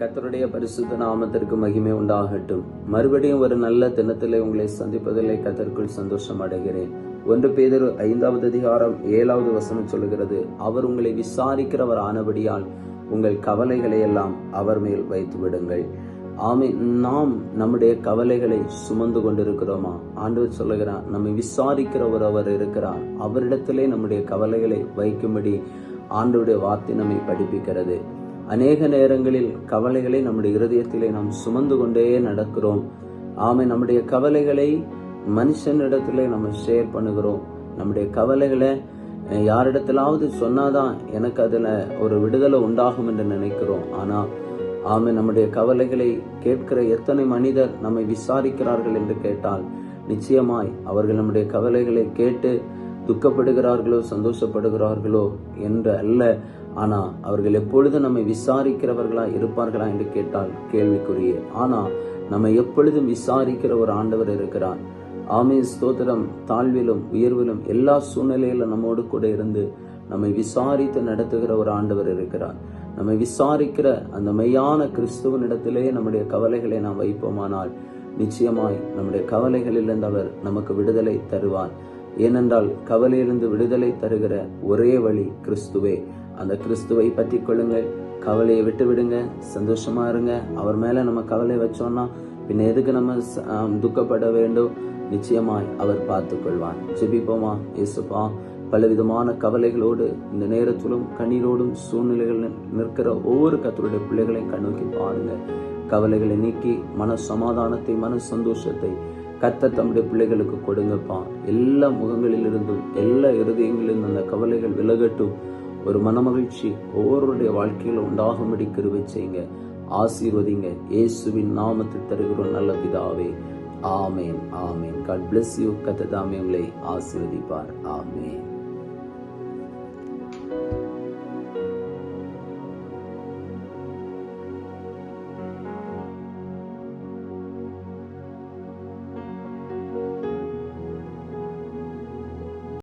கத்தருடைய பரிசுத்த நாமத்திற்கு மகிமை உண்டாகட்டும். மறுபடியும் ஒரு நல்ல தினத்திலே உங்களை சந்திப்பதிலே கத்தருக்குள் சந்தோஷம் அடைகிறேன். ஒன்று பேதர் ஐந்தாவது அதிகாரம் ஏழாவது வசனம் சொல்லுகிறது அவர் உங்களை விசாரிக்கிறவர் ஆனபடியால் உங்கள் கவலைகளை எல்லாம் அவர் மேல் வைத்து விடுங்கள். ஆமை நாம் நம்முடைய கவலைகளை சுமந்து கொண்டிருக்கிறோமா? ஆண்டவர் சொல்லுகிறார் நம்மை விசாரிக்கிறவர் அவர் இருக்கிறார். அவரிடத்திலே நம்முடைய கவலைகளை வைக்கும்படி ஆண்டவருடைய வார்த்தை நம்மை படிப்பிக்கிறது. அநேக நேரங்களில் கவலைகளை நம்முடைய இருதயத்திலே நாம் சுமந்து கொண்டே நடக்கிறோம். ஆமை நம்முடைய கவலைகளை மனுஷனிடத்திலே நம்ம ஷேர் பண்ணுகிறோம். நம்முடைய கவலைகளை யாரிடத்திலாவது சொன்னாதான் எனக்கு அதில் ஒரு விடுதலை உண்டாகும் என்று நினைக்கிறோம். ஆனால் ஆமை நம்முடைய கவலைகளை கேட்கிற எத்தனை மனிதர் நம்மை விசாரிக்கிறார்கள் என்று கேட்டால் நிச்சயமாய் அவர்கள் நம்முடைய கவலைகளை கேட்டு துக்கப்படுகிறார்களோ சந்தோஷப்படுகிறார்களோ என்று அல்ல. ஆனால் அவர்கள் எப்பொழுது நம்மை விசாரிக்கிறவர்களாக இருப்பார்களா என்று கேட்டால் கேள்விக்குரிய. ஆனால் நம்மை எப்பொழுதும் விசாரிக்கிற ஒரு ஆண்டவர் இருக்கிறார். ஆமே ஸ்தோத்திரம். தாழ்விலும் உயர்விலும் எல்லா சூழ்நிலையிலும் நம்மோடு கூட இருந்து நம்மை விசாரித்து நடத்துகிற ஒரு ஆண்டவர் இருக்கிறார். நம்மை விசாரிக்கிற அந்த மெய்யான கிறிஸ்துவனிடத்திலேயே நம்முடைய கவலைகளை நாம் வைப்போமானால் நிச்சயமாய் நம்முடைய கவலைகளிலிருந்து அவர் நமக்கு விடுதலை தருவார். ஏனென்றால் கவலையிலிருந்து விடுதலை தருகிற ஒரே வழி கிறிஸ்துவே. அந்த கிறிஸ்துவை பற்றி கொள்ளுங்கள். கவலையை விட்டு விடுங்க சந்தோஷமா இருங்க. அவர் மேல நம்ம கவலை வச்சோம்னா பின்ன எதுக்கு நம்ம ச- துக்கப்பட வேண்டும்? நிச்சயமாய் அவர் பார்த்து கொள்வார் ஜெபிப்போமா? இயேசுப்பா பலவிதமான கவலைகளோடு இந்த நேரத்திலும் கண்ணீரோடும் சூழ்நிலைகள் நிற்கிற ஒவ்வொரு கத்தருடைய பிள்ளைகளை கண்ணோக்கி பாருங்க கவலைகளை நீக்கி மன சமாதானத்தை மன சந்தோஷத்தை கத்த தம்முடைய பிள்ளைகளுக்கு கொடுங்கப்பா. எல்லா முகங்களிலிருந்தும் எல்லா இருதயங்களிலிருந்தும் அந்த கவலைகள் விலகட்டும். ஒரு மனமகிழ்ச்சி ஒவ்வொருடைய வாழ்க்கையில் உண்டாகும்படி கிருபை செய்யுங்க. ஆசீர்வதிங்க. இயேசுவின் நாமத்தில் தருகிறோம் நல்ல பிதாவே. ஆமேன் ஆமேன். காட் பிளஸ் யூ கத்ததாமே உங்களை ஆசீர்வதிப்பார். ஆமேன்.